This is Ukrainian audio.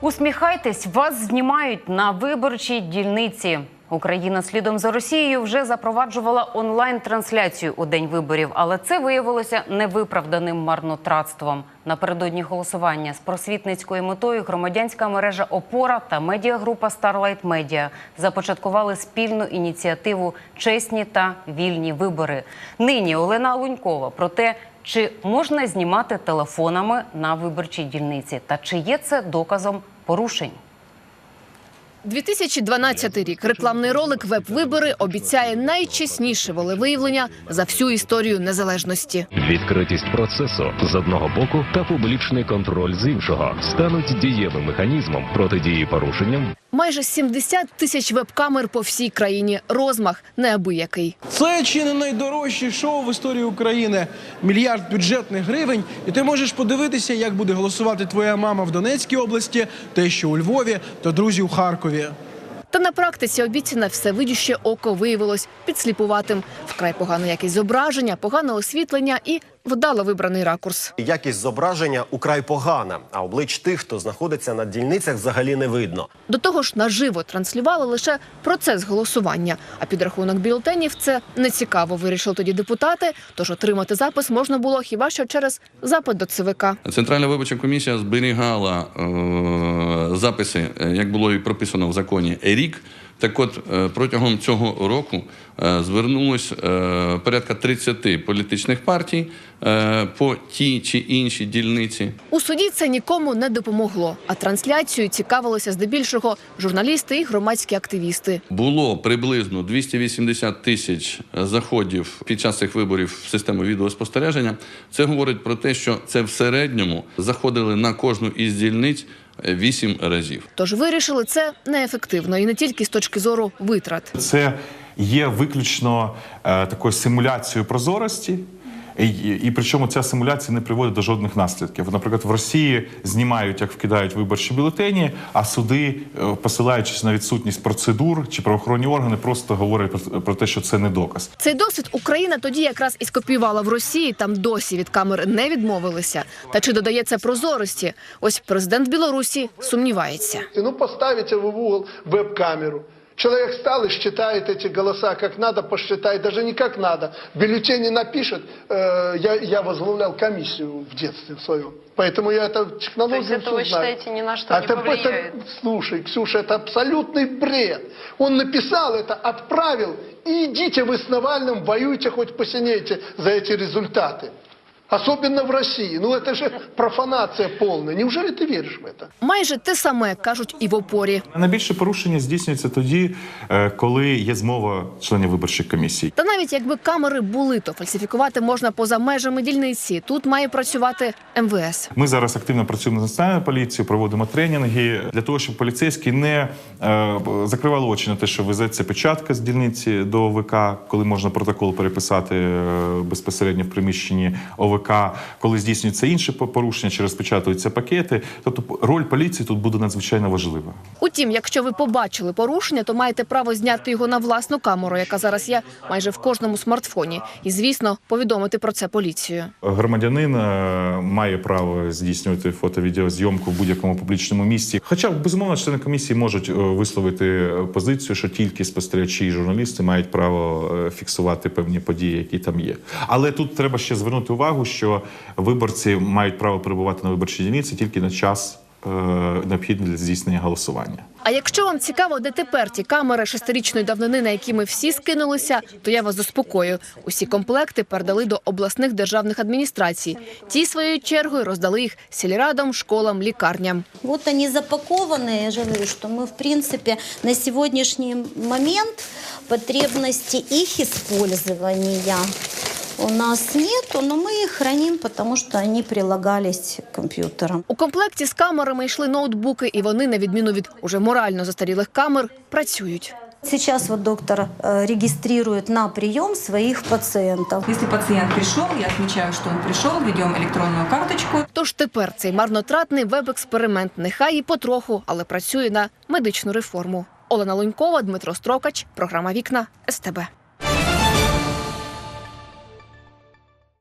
Усміхайтесь, вас знімають на виборчій дільниці. Україна слідом за Росією вже запроваджувала онлайн-трансляцію у день виборів, але це виявилося невиправданим марнотратством. Напередодні голосування з просвітницькою метою громадянська мережа Опора та медіагрупа Starlight Media започаткували спільну ініціативу Чесні та вільні вибори. Нині Олена Лунькова про те, чи можна знімати телефонами на виборчій дільниці, та чи є це доказом порушень. 2012 рік рекламний ролик Веб-вибори обіцяє найчесніше волевиявлення за всю історію незалежності. Відкритість процесу з одного боку та публічний контроль з іншого стануть дієвим механізмом протидії порушенням Майже 70 тисяч веб-камер по всій країні. Розмах неабиякий. Це чи не найдорожче шоу в історії України. Мільярд бюджетних гривень, і ти можеш подивитися, як буде голосувати твоя мама в Донецькій області, те, що у Львові, та друзі у Харкові. Та на практиці обіцяне всевидюще око виявилось підсліпуватим. Вкрай погана якість зображення, погане освітлення і вдало вибраний ракурс. Якість зображення украй погана, а облич тих, хто знаходиться на дільницях, взагалі не видно. До того ж, наживо транслювали лише процес голосування. А підрахунок бюлетенів це не цікаво. Вирішили тоді депутати. Тож отримати запис можна було хіба що через запит до ЦВК. Центральна виборча комісія зберігала е, записи, е, як було і прописано в законі, рік. Так от е, протягом цього року е, звернулось порядка 30 політичних партій по тій чи іншій дільниці. У суді це нікому не допомогло. А трансляцією цікавилися здебільшого журналісти і громадські активісти. Було приблизно 280 тисяч заходів під час цих виборів в систему відеоспостереження. Це говорить про те, що це в середньому заходили на кожну із дільниць вісім разів. Тож вирішили це неефективно і не тільки з точки зору витрат. Це є виключно е, такою симуляцією прозорості. І, і причому ця симуляція не приводить до жодних наслідків. Наприклад, в Росії знімають, як вкидають виборчі бюлетені, а суди, е, посилаючись на відсутність процедур чи правоохоронні органи, просто говорять про, про те, що це не доказ. Цей досвід Україна тоді якраз і скопіювала в Росії. Там досі від камер не відмовилися. Та чи додається прозорості? Ось президент Білорусі сумнівається. Ну, поставите вы в угол веб-камеру. Человек встал и считает эти голоса как надо, посчитает, даже не как надо. В бюллетене напишет, э, я, я возглавлял комиссию в детстве в своем. Поэтому я это технологию То есть это вы знаю. считаете, ни на что а не это- повлияет? это- слушай, Ксюша, это абсолютный бред. Он написал это, отправил, и идите вы с Навальным, воюйте, хоть посинейте за эти результаты. Особенно в России. Ну это же профанация полная. Неужели ты веришь в это? Майже те саме кажуть і в опорі. Найбільше порушення здійснюється тоді, е, коли є змова членів виборчих комісій. Та навіть якби камери були, то фальсифікувати можна поза межами дільниці. Тут має працювати МВС. Ми зараз активно працюємо з національною поліцією, проводимо тренінги для того, щоб поліцейські не е, закривали очі на те, що везеться печатка з дільниці до ОВК, коли можна протокол переписати е, безпосередньо в приміщенні ОВК, коли здійснюються інші порушення чи розпечатуються пакети. Тобто роль поліції тут буде надзвичайно важлива. Утім, якщо ви побачили порушення, то маєте право зняти його на власну камеру, яка зараз є майже в кожному смартфоні, і звісно повідомити про це поліцію. Громадянин е, має право здійснювати фото-відеозйомку в будь-якому публічному місці. Хоча безумовно члени комісії можуть е, висловити позицію, що тільки спостерігачі і журналісти мають право е, фіксувати певні події, які там є. Але тут треба ще звернути увагу, що виборці мають право перебувати на виборчій дільниці тільки на час е, необхідний для здійснення голосування. А якщо вам цікаво, де тепер ті камери шестирічної давнини, на які ми всі скинулися, то я вас заспокою. Усі комплекти передали до обласних державних адміністрацій. Ті своєю чергою роздали їх сільрадам, школам, лікарням. Вот они запакованы, я говорю, что мы, в принципе, на сегодняшний момент потребности их использования у нас нету, но мы их храним, потому что они прилагались к компьютерам. У комплекті з камерами йшли ноутбуки, і вони, на відміну від уже морально застарілих камер, працюють. Сейчас вот доктор э, регистрирует на прием своих пациентов. Если пациент пришел, я отмечаю, что он пришел, введем электронную карточку. Тож тепер цей марнотратний веб-експеримент нехай і потроху, але працює на медичну реформу. Олена Лунькова, Дмитро Строкач, програма Вікна СТБ.